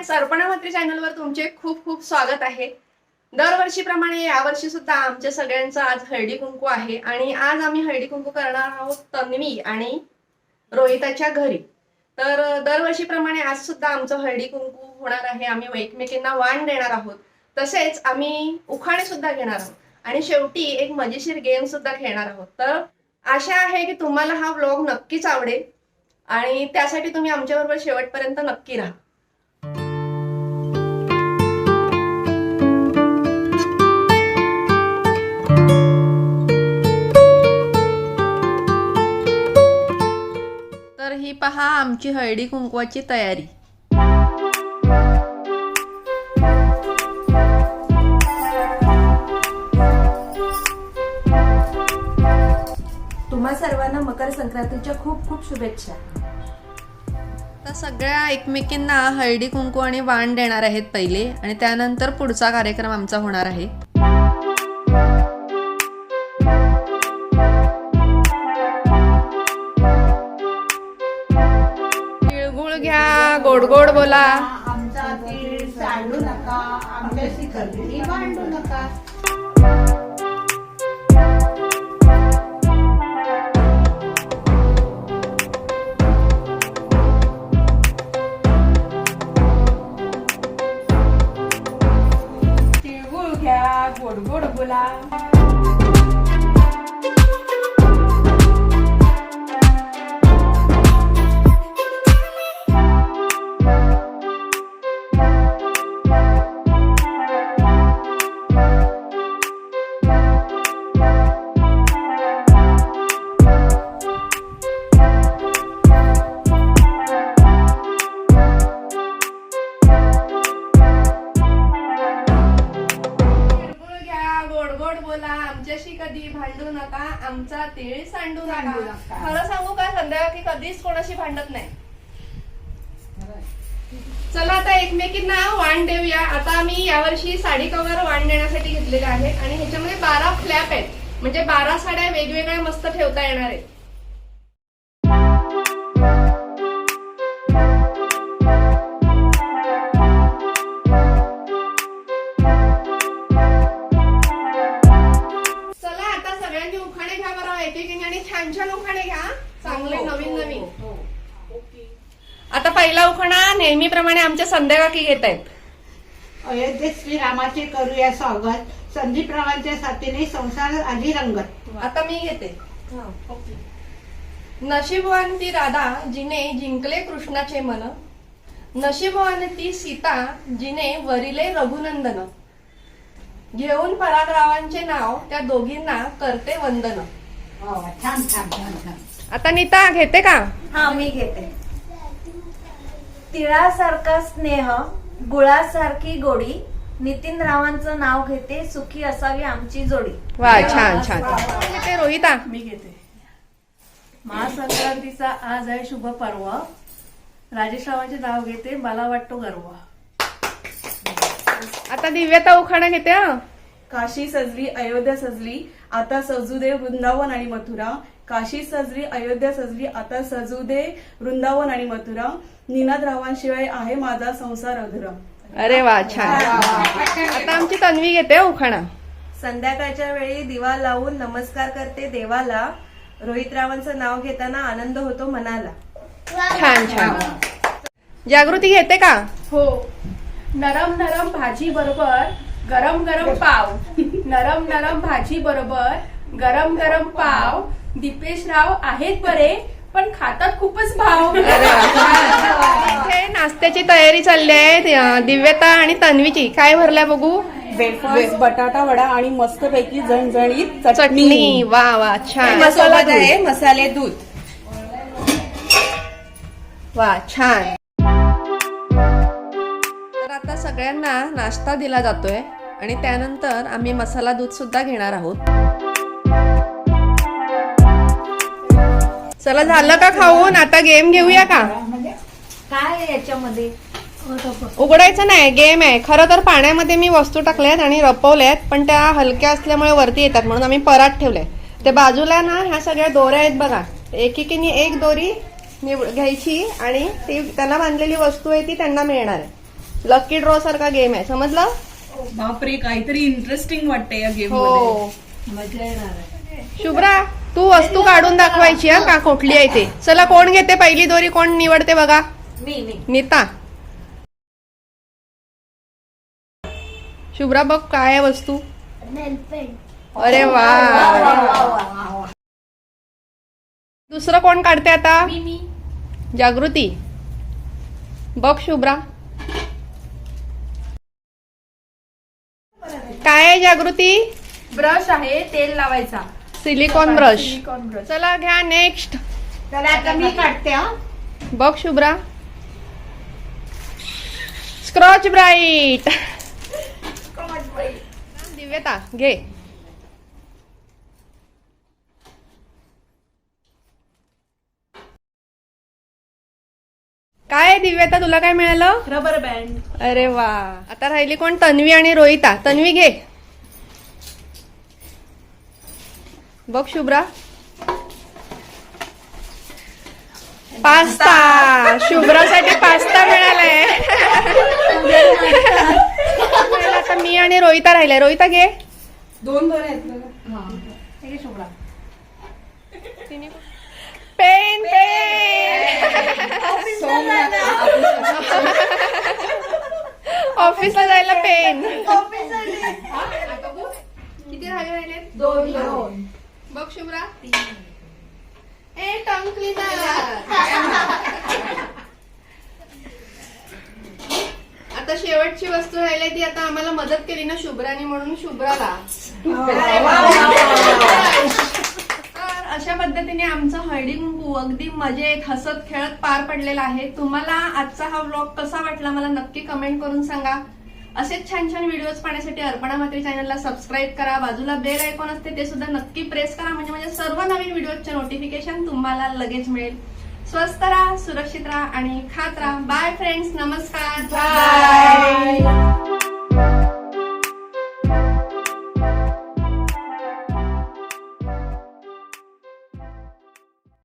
Friends Arpana मात्री चॅनलवर तुमचे खूप खूप स्वागत आहे. दरवर्षीप्रमाणे यावर्षी सुद्धा आमच्या सगळ्यांचा आज हळदी कुंकू आहे आणि आज आम्ही हळदी कुंकू करणार आहोत तन्वी आणि रोहिताच्या घरी. तर दरवर्षीप्रमाणे आज सुद्धा आमचं हळदी कुंकू होणार आहे. आम्ही एकमेकींना वाण देणार आहोत. तसेच आम्ही उखाणे सुद्धा घेणार आहोत. आणि शेवटी एक मजेशीर गेम सुद्धा खेळणार आहोत. तर आशा आहे की तुम्हाला हा व्लॉग नक्कीच आवडेल. आणि त्यासाठी तुम्ही आमच्याबरोबर शेवटपर्यंत नक्की राहा. पहा आमची हळदी कुंकवाची तयारी तुम्हा सर्वांना मकर संक्रांतीच्या खूप खूप शुभेच्छा. तर सगळ्या एकमेकींना हळदी कुंकू आणि वाण देणार आहेत पहिले आणि त्यानंतर पुढचा कार्यक्रम आमचा होणार आहे. बोला. आमचा तीळ सांडू नका आमच्याशी कधीही मांडू नका. तिळगुळ घ्या गोड गोड बोला. बोला आमच्याशी कधी भांडू नका आमचा तिळ सांडू सांडू नका. नका. खरं सांगू का संध्याकाळी की कधीच कोणाशी भांडत नाही. चला आता एकमेकींना वाण देऊया. आता आम्ही यावर्षी साडी कव्हर वाण देण्यासाठी घेतलेले आहे आणि ह्याच्यामध्ये बारा फ्लॅप आहेत. म्हणजे बारा साड्या वेगवेगळ्या मस्त ठेवता येणार आहेत. नेहमीप्रमाणे आमच्या संध्याकाळी घेत आहेत. अयोध्येत श्रीरामाचे करूया स्वागत. संदीपरावांच्या साथीने संसार आधी रंगत. आता मी घेते नशीबवान ती राधा जिने जिंकले कृष्णाचे मन. नशीबवान ती सीता जिने वरिले रघुनंदन. घेऊन परागरावांचे नाव त्या दोघींना करते वंदन. हो, छान छान छान छान. आता नीता घेते का? हा मी घेते. तिळासारखा स्नेह गुळासारखी गोडी नितीन रावांचं नाव घेते सुखी असावी आमची जोडी. वा छान छान. घेते रोहिता. मी घेते महासंक्रांतीचा आज आहे शुभ पर्व. राजेशरावांचे नाव घेते मला वाटतो गर्व. आता दिव्यता उखाणा घेते हं. काशी सजली अयोध्या सजली आता सजू दे वृंदावन आणि मथुरा. काशी सजली अयोध्या सजली आता सजू दे वृंदावन आणि मथुरा. निनाद रावांशिवाय आहे माझा संसार अधुरा. अरे वा छान. आता आमची तन्वी घेते हं उखाणा. संध्याकाळच्या वेळी दिवा लावून नमस्कार करते देवाला. रोहित रावांचं नाव घेताना आनंद होतो मनाला. छान छान. जागृती घेते का? हो. नरम नरम भाजी बरोबर गरम गरम पाव. नरम नरम भाजी बरोबर गरम गरम पाव. दीपेश राव आहेत बरे पण खातात खूपच भाव. इथे नाश्त्याची तयारी चालली आहे दिव्यता आणि तन्वीची. काय भरलाय बघू? बटाटा वडा आणि मस्तपैकी झणझणीत चटणी. वा वा छान. मसाला आहे? मसाले दूध. वा छान. तर आता सगळ्यांना नाश्ता दिला जातोय आणि त्यानंतर आम्ही मसाला दूध सुद्धा घेणार आहोत. चला झालं का खाऊन? आता गेम घेऊया का? काय आहे याच्यामध्ये? उघडायचं नाही गेम आहे. खरं तर पाण्यामध्ये मी वस्तू टाकल्यात आणि रपवल्यात पण त्या हलक्या असल्यामुळे वरती येतात म्हणून आम्ही परात ठेवले ते बाजूला ना ह्या सगळ्या दोऱ्या आहेत बघा. एकेकीने एक दोरी निवड घ्यायची आणि ती त्यांना बांधलेली वस्तू आहे ती त्यांना मिळणार आहे. लकी ड्रॉ सारखा गेम आहे. समजलं? बापरे काहीतरी इंटरेस्टिंग वाटते या गेम हो. मजा येणार आहे. शुभ्रा तू वस्तू काढून दाखवायची हा? का कुठली आहे ते? चला कोण घेते पहिली दोरी कोण निवडते बघा. मी मी. नीता. शुभ्रा बघ काय आहे वस्तू. अरे वा. दुसरं कोण काढते आता? जागृती. बघ शुभ्रा. काय आहे जागृती? ब्रश आहे तेल लावायचा. सिलिकॉन ब्रश सिलिकॉन ब्रश चला घ्या नेक्स्ट आता मी काढते हा. बघ शुभ्रा. स्क्रॉच ब्राईट दिव्यता घे. काय दिव्यता तुला काय मिळालं? रबर बँड अरे वा. आता राहिली कोण? तन्वी आणि रोहिता. तन्वी घे. बघ शुभ्रा. पास्ता. शुभ्रासाठी पास्ता मिळालाय. मिळाला. आता मी आणि रोहिता राहिलाय. रोहिता घे. दोन दोन आहेत पेन पेन. ऑफिसला जायला. पेन. किती राहिले? दोन दोन बघ शुभ्रा ए टंग क्लीनर आता शेवटची वस्तू राहिली ती आता आम्हाला मदत केली ना शुभ्राने म्हणून शुभ्राला. तर अशा पद्धतीने आमचं हळदी कुंकू अगदी मजेत हसत खेळत पार पडलेला आहे. तुम्हाला आजचा हा व्लॉग कसा वाटला मला नक्की कमेंट करून सांगा. असेच छान छान व्हिडिओज पाहण्यासाठी अर्पणा मात्री चॅनलला सबस्क्राईब करा. बाजूला बेल आयकॉन असते ते सुद्धा नक्की प्रेस करा. म्हणजे म्हणजे सर्व नवीन व्हिडिओचे नोटिफिकेशन तुम्हाला लगेच मिळेल. स्वस्त राहा सुरक्षित राहा आणि खात राहा. बाय फ्रेंड्स नमस्कार. बाय